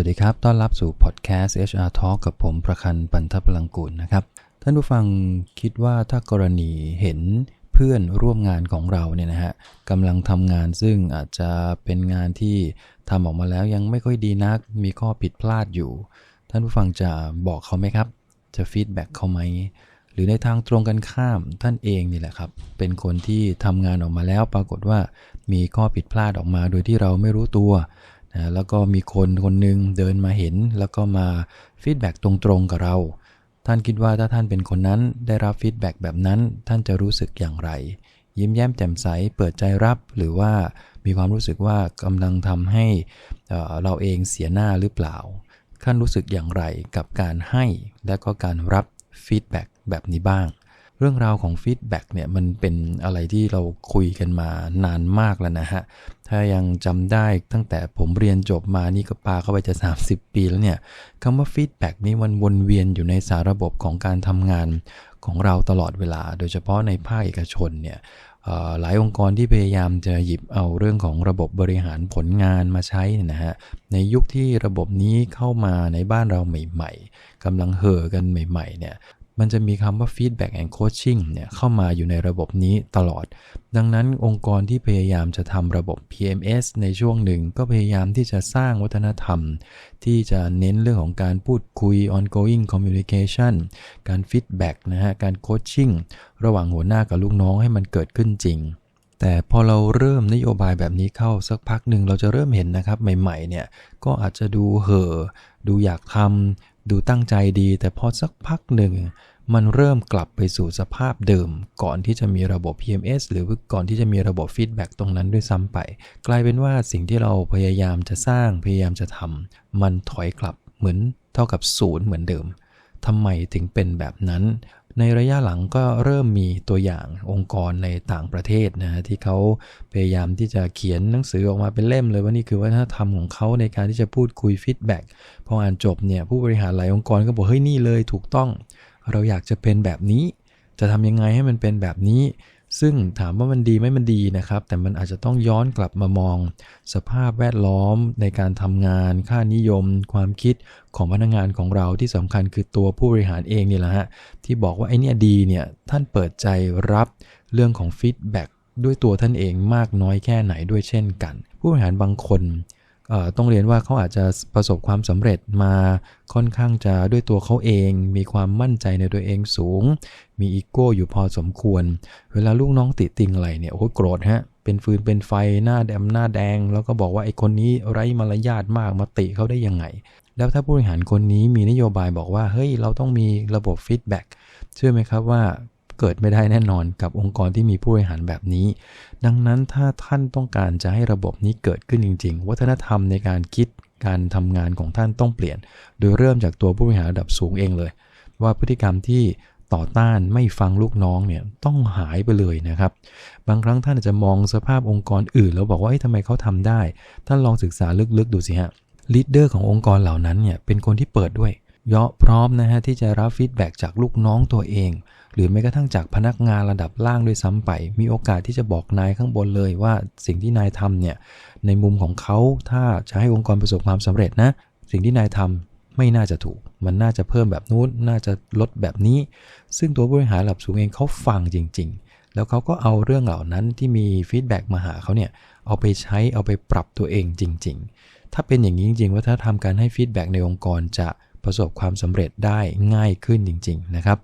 วัสดีครับ ต้อนรับสู่พอดแคสต์ HR Talk กับผมประคันปันทพลังกุลนะครับ ท่านผู้ฟังคิดว่าถ้ากรณีเห็นเพื่อนร่วมงานของเราเนี่ยนะฮะกำลังทำงานซึ่งอาจจะเป็นงานที่ทำออกมาแล้วยังไม่ค่อยดีนัก มีข้อผิดพลาดอยู่ ท่านผู้ฟังจะบอกเขาไหมครับ จะฟีดแบ็กเขาไหม หรือในทางตรงกันข้ามท่านเองนี่แหละครับ เป็นคนที่ทำงานออกมาแล้วปรากฏว่ามีข้อผิดพลาดออกมาโดยที่เราไม่รู้ตัว นะแล้วก็มีคนคนหนึ่งเดินมาเห็น แล้วก็มาฟีดแบ็กตรงๆกับเรา ท่านคิดว่าถ้าท่านเป็นคนนั้นได้รับฟีดแบ็กแบบนั้นท่านจะรู้สึกอย่างไร ยิ้มแย้มแจ่มใสเปิดใจรับหรือว่ามีความรู้สึกว่ากำลังทำให้เเราเองเสียหน้าหรือเปล่าท่านรู้สึกอย่างไรกับการให้และก็การรับฟีดแบ็กแบบนี้บ้าง เรื่องราวของฟีดแบ็กเนี่ยมันเป็นอะไรที่เราคุยกันมานานมากแล้วนะฮะ ถ้ายังจำได้ตั้งแต่ผมเรียนจบมานี่ก็ปาเข้าไปจะ 30 ปีแล้วเนี่ยคำว่าฟีดแบ็กนี้มันวนเวียนอยู่ในสาระบบของการทำงานของเราตลอดเวลา โดยเฉพาะในภาคเอกชนเนี่ยหลายองค์กรที่พยายามจะหยิบเอาเรื่องของระบบบริหารผลงานมาใช้นะฮะในยุคที่ระบบนี้เข้ามาในบ้านเราใหม่ ๆกำลังเห่อกันใหม่ ๆ เนี่ย มันจะมีคำว่า feedback and coaching เนี่ยเข้ามาอยู่ในระบบนี้ตลอด ดังนั้นองค์กรที่พยายามจะทำระบบ PMS ในช่วงหนึ่ง ก็พยายามที่จะสร้างวัฒนธรรม ที่จะเน้นเรื่องของการพูดคุย ongoing communication การ feedback นะฮะ การ coaching ระหว่างหัวหน้ากับลูกน้องให้มันเกิดขึ้นจริงแต่พอเราเริ่มนโยบายแบบนี้เข้าสักพักหนึ่งเราจะเริ่มเห็นนะครับใหม่ๆเนี่ยก็อาจจะดูเห่อดูอยากทำ ดูตั้งใจดีแต่พอสักพักหนึ่ง มันเริ่มกลับไปสู่สภาพเดิม ก่อนที่จะมีระบบ PMS หรือก่อนที่จะมีระบบฟีดแบ็ตรงนั้นด้วยซ้ำไป กลายเป็นว่าสิ่งที่เราพยายามจะสร้างพยายามจะทำมันถอยกลับเหมือนเท่ากับศูนย์เหมือนเดิมทำไมถึงเป็นแบบนั้นในระยะหลังก็เริ่มมีตัวอย่างองค์กรในต่างประเทศนะฮะที่เขาพยายามที่จะเขียนหนังสือออกมาเป็นเล่มเลยว่านี่คือวัฒนธรรมของเขาในการที่จะพูดคุยฟีดแบ็กพออ่านจบเนี่ยผู้บริหารหลายองค์กรก็บอกเฮ้ยนี่เลยถูกต้อง เราอยากจะเป็นแบบนี้ จะทำยังไงให้มันเป็นแบบนี้ ซึ่งถามว่ามันดีไหมมันดีนะครับ แต่มันอาจจะต้องย้อนกลับมามอง สภาพแวดล้อมในการทำงาน ค่านิยม ความคิดของพนักงานของเราที่สำคัญคือตัวผู้บริหารเองนี่แหละฮะที่บอกว่าไอ้นี่ดีเนี่ยท่านเปิดใจรับเรื่องของฟีดแบ็กด้วยตัวท่านเองมากน้อยแค่ไหนด้วยเช่นกัน ผู้บริหารบางคน ต้องเรียนว่าเขาอาจจะประสบความสำเร็จมาค่อนข้างจะด้วยตัวเขาเอง มีความมั่นใจในตัวเองสูง มีอีโก้อยู่พอสมควร เวลาลูกน้องติติงอะไรเนี่ยโอ้โกรธฮะเป็นฟืนเป็นไฟหน้าแดมหน้าแดง แล้วก็บอกว่าไอ้คนนี้ไร้มารยาทมากมาติเขาได้ยังไง แล้วถ้าผู้บริหารคนนี้มีนโยบายบอกว่าเฮ้ยเราต้องมีระบบฟีดแบ็กเชื่อไหมครับว่า เกิดไม่ได้แน่นอนกับองค์กรที่มีผู้บริหารแบบนี้ ดังนั้นถ้าท่านต้องการจะให้ระบบนี้เกิดขึ้นจริง ๆ วัฒนธรรมในการคิดการทำงานของท่านต้องเปลี่ยน โดยเริ่มจากตัวผู้บริหารระดับสูงเองเลย ว่าพฤติกรรมที่ต่อต้านไม่ฟังลูกน้องเนี่ยต้องหายไปเลยนะครับ บางครั้งท่านอาจจะมองสภาพองค์กรอื่น แล้วบอกว่าทำไมเขาทำได้ ท่านลองศึกษาลึกๆดูสิฮะลีดเดอร์ขององค์กรเหล่านั้นเนี่ยเป็นคนที่เปิดด้วย เยาะพร้อมนะฮะที่จะรับฟีดแบ็จากลูกน้องตัวเอง หรือแม้กระทั่งจากพนักงานระดับล่างด้วยซ้ำไป มีโอกาสที่จะบอกนายข้างบนเลยว่าสิ่งที่นายทำเนี่ยในมุมของเขาถ้าจะให้องค์กรประสบความสำเร็จนะ สิ่งที่นายทำไม่น่าจะถูก มันน่าจะเพิ่มแบบนู้นน่าจะลดแบบนี้ ซึ่งตัวบริหารระดับสูงเองเขาฟังจริง ๆ แล้วเขาก็เอาเรื่องเหล่านั้นที่มีฟีดแบ็กมาหาเขาเนี่ยเอาไปใช้เอาไปปรับตัวเองจริง ๆ ถ้าเป็นอย่างนี้จริงๆว่าถ้าทำการให้ฟีดแบ็กในองค์กรจะ ประสบความสำเร็จได้ง่ายขึ้นจริง ๆ นะครับ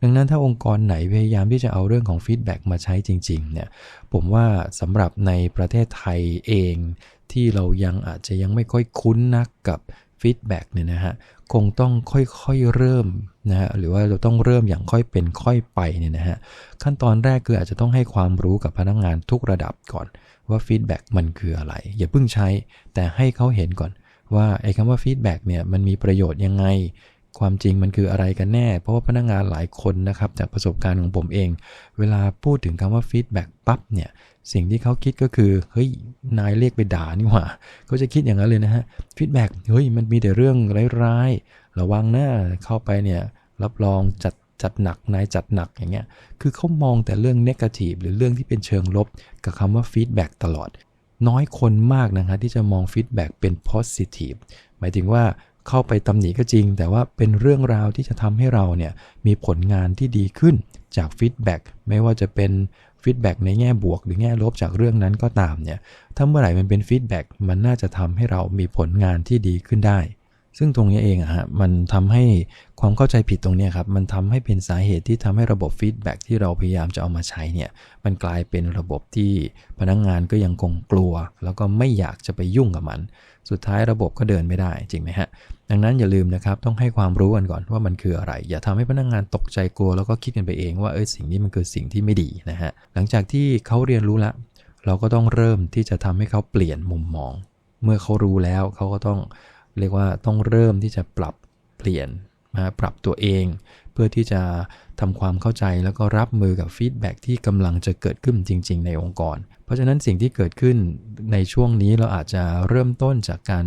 ดังนั้นถ้าองค์กรไหนพยายามที่จะเอาเรื่องของฟีดแบ็กมาใช้จริง ๆ เนี่ย ผมว่าสำหรับในประเทศไทยเองที่เรายังอาจจะยังไม่ค่อยคุ้นนักกับฟีดแบ็กเนี่ยนะฮะคงต้องค่อยๆเริ่มนะฮะหรือว่าเราต้องเริ่มอย่างค่อยเป็นค่อยไปเนี่ยนะฮะขั้นตอนแรกคืออาจจะต้องให้ความรู้กับพนักงงานทุกระดับก่อน ว่าฟีดแบ็กมันคืออะไร อย่าเพิ่งใช้แต่ให้เขาเห็นก่อน ว่าไอ้คำว่าฟีดแบ็กเนี่ยมันมีประโยชน์ยังไง ความจริงมันคืออะไรกันแน่ เพราะว่าพนักงงานหลายคนนะครับจากประสบการณ์ของผมเอง เวลาพูดถึงคำว่าฟีดแบ็กปั๊บเนี่ยสิ่งที่เขาคิดก็คือเฮ้ยนายเรียกไปด่านี่หว่าเขาจะคิดอย่างนั้นเลยนะฮะฟีดแบ็กเฮ้ยมันมีแต่เรื่องร้ายๆระวังนะเข้าไปเนี่ยรับรองจัดจัดหนักนายจัดหนักอย่างเงี้ย คือเขามองแต่เรื่องเนกาทีฟหรือเรื่องที่เป็นเชิงลบ กับคำว่าฟีดแบ็กตลอด น้อยคนมากนะฮะที่จะมองฟีดแบ็กเป็น positive หมายถึงว่าเข้าไปตำหนิก็จริง แต่ว่าเป็นเรื่องราวที่จะทำให้เราเนี่ยมีผลงานที่ดีขึ้นจากฟีดแบ็กไม่ว่าจะเป็นฟีดแบ็กในแง่บวกหรือแง่ลบจากเรื่องนั้นก็ตามเนี่ยถ้าเมื่อไหร่มันเป็นฟีดแบ็กมันน่าจะทำให้เรามีผลงานที่ดีขึ้นได้ ซึ่งตรงนี้เองอะฮะมันทำให้ความเข้าใจผิดตรงนี้ครับมันทำให้เป็นสาเหตุที่ทำให้ระบบฟีดแบ็กที่เราพยายามจะเอามาใช้เนี่ยมันกลายเป็นระบบที่พนักงงานก็ยังคงกลัว แล้วก็ไม่อยากจะไปยุ่งกับมัน สุดท้ายระบบก็เดินไม่ได้จริงไหมฮะดังนั้นอย่าลืมนะครับต้องให้ความรู้กันก่อนว่ามันคืออะไร อย่าทำให้พนักงงานตกใจกลัว แล้วก็คิดกันไปเองว่าเออสิ่งนี้มันคือสิ่งที่ไม่ดีนะฮะหลังจากที่เขาเรียนรู้ละ เราก็ต้องเริ่มที่จะทำให้เขาเปลี่ยนมุมมอง เมื่อเขารู้แล้วเขาก็ต้อง เรียกว่าต้องเริ่มที่จะปรับเปลี่ยนมาปรับตัวเอง เพื่อที่จะทำความเข้าใจแล้วก็รับมือกับฟีดแบ็ที่กำลังจะเกิดขึ้นจริง ๆ ในองค์กร เพราะฉะนั้นสิ่งที่เกิดขึ้นในช่วงนี้เราอาจจะเริ่มต้นจากการ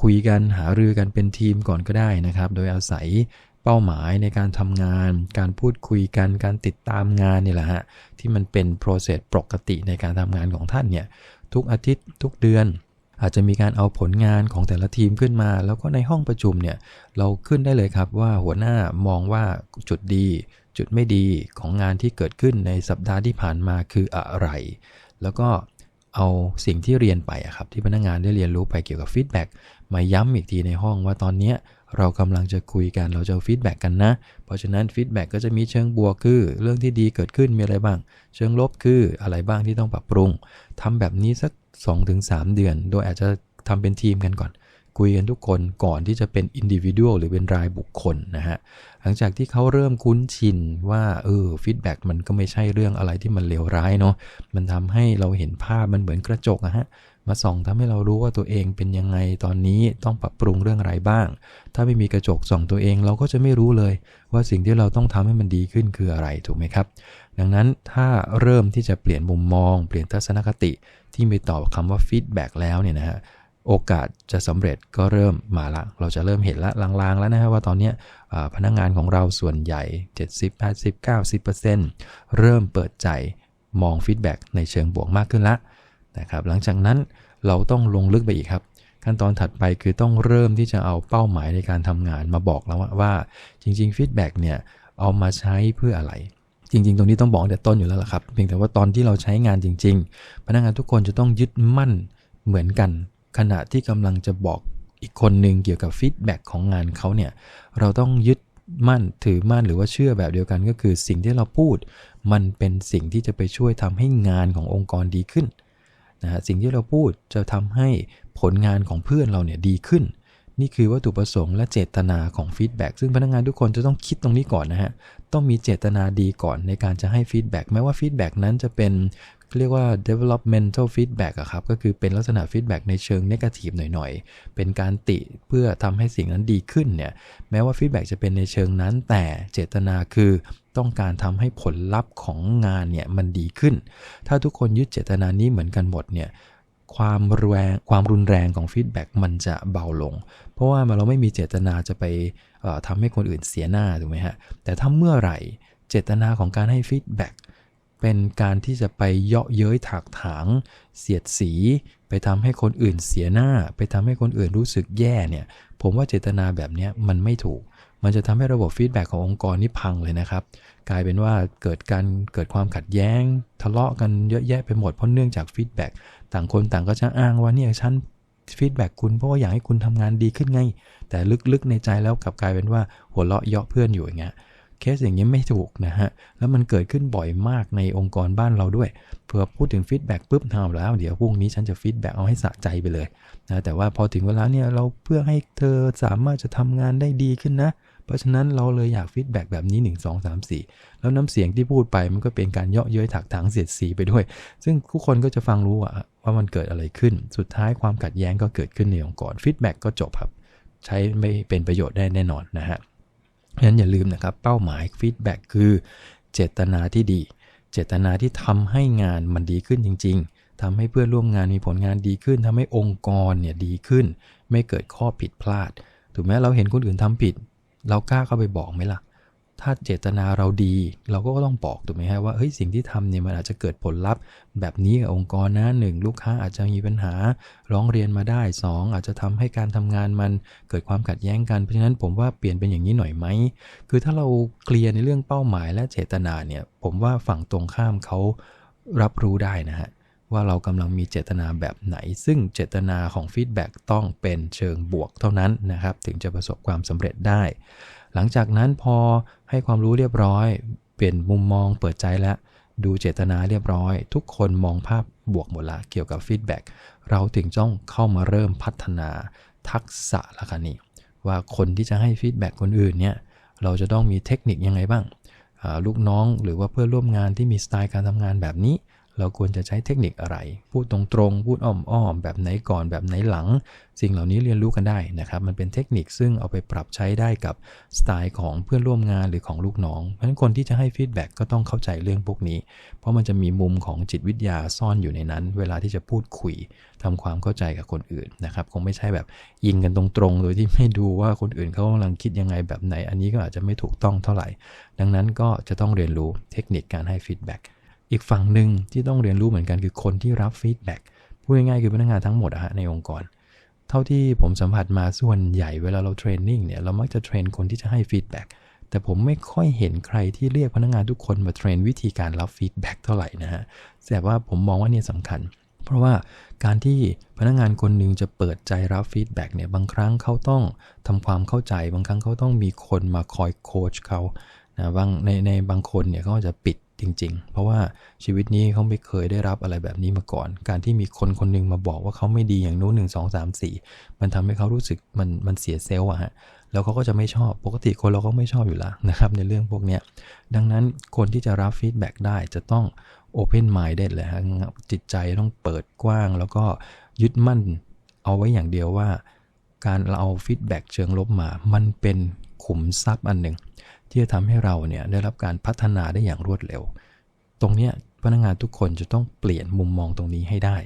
คุยกันหารือกันเป็นทีมก่อนก็ได้นะครับ โดยอาศัยเป้าหมายในการทำงาน การพูดคุยกัน การติดตามงานนี่แหละฮะที่มันเป็น process ปกติในการทำงานของท่านเนี่ยทุกอาทิตย์ทุกเดือน อาจจะมีการเอาผลงานของแต่ละทีมขึ้นมา แล้วก็ในห้องประชุมเนี่ยเราขึ้นได้เลยครับว่าหัวหน้ามองว่าจุดดี จุดไม่ดีของงานที่เกิดขึ้นในสัปดาห์ที่ผ่านมาคืออะไร แล้วก็เอาสิ่งที่เรียนไปครับที่พนักงงานได้เรียนรู้ไปเกี่ยวกับฟีดแบ็กมาย้ำอีกทีในห้องว่าตอนนี้เรากำลังจะคุยกันเราจะฟีดแบ็กกันนะ เพราะฉะนั้นฟีดแบ็กก็จะมีเชิงบวกคือ เรื่องที่ดีเกิดขึ้นมีอะไรบ้าง เชิงลบคืออะไรบ้างที่ต้องปรับปรุงทำแบบนี้สัก 2-3 เดือน โดยอาจจะทำเป็นทีมกันก่อน คุยกันทุกคนก่อนที่จะเป็นอินดิวิวหรือเป็นรายบุคคลนะฮะ หลังจากที่เขาเริ่มคุ้นชินว่าเออฟีดแบ็กมันก็ไม่ใช่เรื่องอะไรที่มันเลวร้ายเนาะมันทำให้เราเห็นภาพมันเหมือนกระจกอะฮะ มาส่องทำให้เรารู้ว่าตัวเองเป็นยังไงตอนนี้ต้องปรับปรุงเรื่องอะไรบ้าง ถ้าไม่มีกระจกส่องตัวเองเราก็จะไม่รู้เลย ว่าสิ่งที่เราต้องทำให้มันดีขึ้นคืออะไรถูกไหมครับ ดังนั้นถ้าเริ่มที่จะเปลี่ยนมุมมอง เปลี่ยนทัศนคติที่มีต่อคำว่าฟีดแบ็กแล้วเนี่ยนะฮะโอกาสจะสำเร็จก็เริ่มมาละ เราจะเริ่มเห็นละลางๆ แล้วนะฮะว่าตอนนี้พนักงงานของเราส่วนใหญ่ 70 80 90%เริ่มเปิดใจมองฟีดแบ็กในเชิงบวกมากขึ้นละ นะครับหลังจากนั้นเราต้องลงลึกไปอีกครับ ขั้นตอนถัดไปคือต้องเริ่มที่จะเอาเป้าหมายในการทำงานมาบอกแล้วว่าจริงๆฟีดแบ็กเนี่ยเอามาใช้เพื่ออะไร จริง ๆ ตรงนี้ต้องบอกแต่ต้นอยู่แล้วล่ะครับ เพียงแต่ว่าตอนที่เราใช้งานจริง ๆ พนักงานทุกคนจะต้องยึดมั่นเหมือนกัน ขณะที่กำลังจะบอกอีกคนหนึ่งเกี่ยวกับฟีดแบ็กของงานเขาเนี่ยเราต้องยึดมั่นถือมั่นหรือว่าเชื่อแบบเดียวกันก็คือสิ่งที่เราพูด มันเป็นสิ่งที่จะไปช่วยทำให้งานขององค์กรดีขึ้น นะฮะสิ่งที่เราพูดจะทำให้ผลงานของเพื่อนเราเนี่ยดีขึ้น นี่คือวัตถุประสงค์และเจตนาของฟีดแบ็กซึ่งพนักงานทุกคนจะต้องคิดตรงนี้ก่อนนะฮะ ต้องมีเจตนาดีก่อนในการจะให้ฟีดแบ็กแม้ว่าฟีดแบ็กนั้นจะเป็นเรียกว่า developmental feedback อะครับ ก็คือเป็นลักษณะ feedback ในเชิง negative หน่อยๆ เป็นการติเพื่อทำให้สิ่งนั้นดีขึ้นเนี่ย แม้ว่า feedback จะเป็นในเชิงนั้น แต่เจตนาคือ ต้องการทำให้ผลลัพธ์ของงานเนี่ยมันดีขึ้น ถ้าทุกคนยึดเจตนานี้เหมือนกันหมดเนี่ยความแรงความรุนแรงของฟีดแบ็กมันจะเบาลง เพราะว่าเราไม่มีเจตนาจะไปทำให้คนอื่นเสียหน้าถูกไหมฮะ แต่ถ้าเมื่อไหร่เจตนาของการให้ฟีดแบ็กเป็นการที่จะไปเยาะเย้ยถากถาง เสียดสี ไปทำให้คนอื่นเสียหน้า ไปทำให้คนอื่นรู้สึกแย่เนี่ย ผมว่าเจตนาแบบนี้มันไม่ถูก มันจะทำให้ระบบฟีดแบ็กขององค์กรนี่พังเลยนะครับ กลายเป็นว่าเกิดการเกิดความขัดแย้ง ทะเลาะกันเยอะแยะไปหมดเพราะเนื่องจากฟีดแบ็กต่างคนต่างก็จะอ้างว่าเนี่ยฉันฟีดแบ็กคุณเพราะว่าอยากให้คุณทำงานดีขึ้นไง แต่ลึกๆในใจแล้วกลับกลายเป็นว่าหัวเราะเยาะเพื่อนอยู่อย่างเงี้ยเคสอย่างนี้ไม่ถูกนะฮะ แล้วมันเกิดขึ้นบ่อยมากในองค์กรบ้านเราด้วยเผื่อพูดถึงฟีดแบ็กปุ๊บทำแล้ว เดี๋ยวพรุ่งนี้ฉันจะฟีดแบ็กเอาให้สะใจไปเลยนะ แต่ว่าพอถึงเวลาเนี่ยเราเพื่อให้เธอสามารถจะทำงานได้ดีขึ้นนะ เพราะฉะนั้นเราเลยอยากฟีดแบ็กแบบนี้ 1 2 3 4 แล้วน้ำเสียงที่พูดไปมันก็เป็นการเยาะเย้ยถักถางเสียดสีไปด้วย ซึ่งทุกคนก็จะฟังรู้ว่าว่ามันเกิดอะไรขึ้น สุดท้ายความขัดแย้งก็เกิดขึ้นในองค์กรฟีดแบ็กก็จบครับ ใช้ไม่เป็นประโยชน์ได้แน่นอนนะฮะฉะนั้นอย่าลืมนะครับ เป้าหมายฟีดแบ็กคือเจตนาที่ดี เจตนาที่ทำให้งานมันดีขึ้นจริง ๆทำให้เพื่อนร่วมงานมีผลงานดีขึ้นทำให้องค์กรเนี่ยดีขึ้น ไม่เกิดข้อผิดพลาด ถูกไหมเราเห็นคนอื่นทำผิด เรากล้าเข้าไปบอกไหมล่ะ ถ้าเจตนาเราดี เราก็ต้องบอกถูกไหมฮะว่าเฮ้ยสิ่งที่ทำเนี่ยมันอาจจะเกิดผลลัพธ์ แบบนี้กับองค์กรนะหนึ่งลูกค้าอาจจะมีปัญหา ร้องเรียนมาได้ 2 อาจจะทำให้การทำงานมันเกิดความขัดแย้งกันเพราะฉะนั้นผมว่าเปลี่ยนเป็นอย่างนี้หน่อยไหมคือถ้าเราเคลียร์ในเรื่องเป้าหมายและเจตนาเนี่ยผมว่าฝั่งตรงข้ามเขารับรู้ได้นะฮะ ว่าเรากำลังมีเจตนาแบบไหน ซึ่งเจตนาของฟีดแบ็กต้องเป็นเชิงบวกเท่านั้นนะครับ ถึงจะประสบความสำเร็จได้ หลังจากนั้นพอให้ความรู้เรียบร้อย เปลี่ยนมุมมองเปิดใจแล้วดูเจตนาเรียบร้อย ทุกคนมองภาพบวกหมดละเกี่ยวกับฟีดแบ็กเราถึงต้องเข้ามาเริ่มพัฒนาทักษะละกันนี่ว่าคนที่จะให้ฟีดแบ็กคนอื่นเนี่ยเราจะต้องมีเทคนิคยังไงบ้างลูกน้องหรือว่าเพื่อนร่วมงานที่มีสไตล์การทำงานแบบนี้ เราควรจะใช้เทคนิคอะไร พูดตรงๆ พูดอ้อมๆ แบบไหนก่อนแบบไหนหลัง สิ่งเหล่านี้เรียนรู้กันได้นะครับ มันเป็นเทคนิคซึ่งเอาไปปรับใช้ได้กับสไตล์ของเพื่อนร่วมงานหรือของลูกน้อง เพราะฉะนั้นคนที่จะให้ฟีดแบ็กก็ต้องเข้าใจเรื่องพวกนี้ เพราะมันจะมีมุมของจิตวิทยาซ่อนอยู่ในนั้น เวลาที่จะพูดคุยทำความเข้าใจกับคนอื่นนะครับ คงไม่ใช่แบบยิงกันตรงๆ โดยที่ไม่ดูว่าคนอื่นเขากำลังคิดยังไงแบบไหน อันนี้ก็อาจจะไม่ถูกต้องเท่าไหร่ ดังนั้นก็จะต้องเรียนรู้เทคนิคการให้ฟีดแบ็ก อีกฝั่งหนึ่งที่ต้องเรียนรู้เหมือนกันคือคนที่รับฟีดแบ็กพูดง่ายๆคือพนักงานทั้งหมดอะฮะในองค์กร เท่าที่ผมสัมผัสมาส่วนใหญ่เวลาเราเทรนนิ่งเนี่ยเรามักจะเทรนคนที่จะให้ฟีดแบ็กแต่ผมไม่ค่อยเห็นใครที่เรียกพนักงานทุกคนมาเทรนวิธีการรับฟีดแบ็กเท่าไหร่นะฮะแต่ว่าผมมองว่าเนี่ยสำคัญ เพราะว่าการที่พนักงานคนหนึ่งจะเปิดใจรับฟีดแบ็กเนี่ยบางครั้งเขาต้องทำความเข้าใจ บางครั้งเขาต้องมีคนมาคอยโค้ชเขานะบางในในบางคนเนี่ยเขาจะปิด จริง ๆ เพราะว่าชีวิตนี้เขาไม่เคยได้รับอะไรแบบนี้มาก่อน การที่มีคนคนนึงมาบอกว่าเขาไม่ดีอย่างนู้นหนึ่งสองสามสี่มันทำให้เขารู้สึกมันมันเสียเซลล์อะฮะแล้วเขาก็จะไม่ชอบปกติคนเราก็ไม่ชอบอยู่แล้วนะครับในเรื่องพวกนี้ดังนั้นคนที่จะรับฟีดแบ็กได้จะต้อง Open Minded เลยฮะจิตใจต้องเปิดกว้าง แล้วก็ยึดมั่นเอาไว้อย่างเดียวว่า การเราเอาฟีดแบ็กเชิงลบมา มันเป็นขุมทรัพย์อันหนึ่ง ที่จะทำให้เราเนี่ยได้รับการพัฒนาได้อย่างรวดเร็ว ตรงนี้พนักงานทุกคนจะต้องเปลี่ยนมุมมองตรงนี้ให้ได้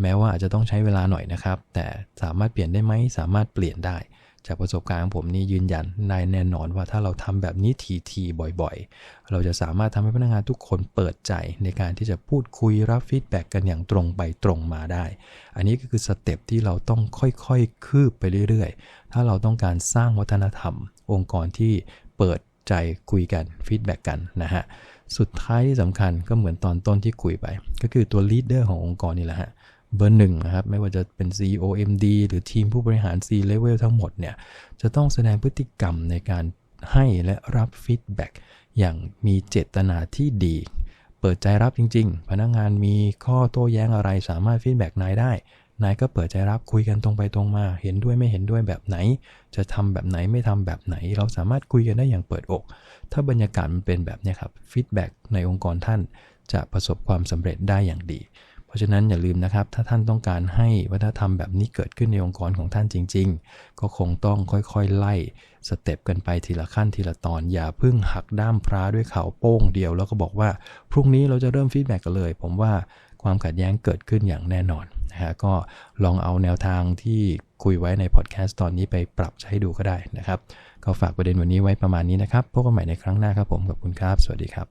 แม้ว่าอาจจะต้องใช้เวลาหน่อยนะครับ แต่สามารถเปลี่ยนได้ไหมสามารถเปลี่ยนได้ จากประสบการณ์ของผมนี่ยืนยันนายแน่นอนว่าถ้าเราทำแบบนี้ทีๆบ่อยๆ เราจะสามารถทำให้พนักงานทุกคนเปิดใจในการที่จะพูดคุยรับฟีดแบ็กกันอย่างตรงไปตรงมาได้ อันนี้ก็คือสเต็ปที่เราต้องค่อยๆคืบไปเรื่อยๆ ถ้าเราต้องการสร้างวัฒนธรรม องค์กรที่เปิด ใจคุยกันฟีดแบ็กกันนะฮะสุดท้ายที่สำคัญก็เหมือนตอนต้นที่คุยไป ก็คือตัวลีดเดอร์ขององค์กรนี่แหละฮะเบอร์หนึ่งนะครับ ไม่ว่าจะเป็น CEO MD หรือทีมผู้บริหาร C level ทั้งหมดเนี่ย จะต้องแสดงพฤติกรรมในการให้และรับฟีดแบ็กอย่างมีเจตนาที่ดี เปิดใจรับจริง ๆ พนักงงานมีข้อโต้แย้งอะไรสามารถฟีดแบ็กนายได้ นายก็เปิดใจรับคุยกันตรงไปตรงมา เห็นด้วยไม่เห็นด้วยแบบไหน จะทำแบบไหนไม่ทำแบบไหน เราสามารถคุยกันได้อย่างเปิดอก ถ้าบรรยากาศมันเป็นแบบนี้ครับฟีดแบ็กในองค์กรท่านจะประสบความสำเร็จได้อย่างดี เพราะฉะนั้นอย่าลืมนะครับ ถ้าท่านต้องการให้วัฒนธรรมแบบนี้เกิดขึ้นในองค์กรของท่านจริง ๆ ก็คงต้องค่อยๆ ไล่สเต็ปกันไปทีละขั้นทีละตอน อย่าพึ่งหักด้ามพระด้วยเข่าโป้งเดียว แล้วก็บอกว่าพรุ่งนี้เราจะเริ่มฟีดแบ็กกันเลย ผมว่า ความขัดแย้งเกิดขึ้นอย่างแน่นอนนะฮะก็ลองเอาแนวทางที่คุยไว้ในพอดแคสต์ตอนนี้ไปปรับใช้ดูก็ได้นะครับ ก็ฝากประเด็นวันนี้ไว้ประมาณนี้นะครับพบกันใหม่ในครั้งหน้าครับผมขอบคุณครับ สวัสดีครับ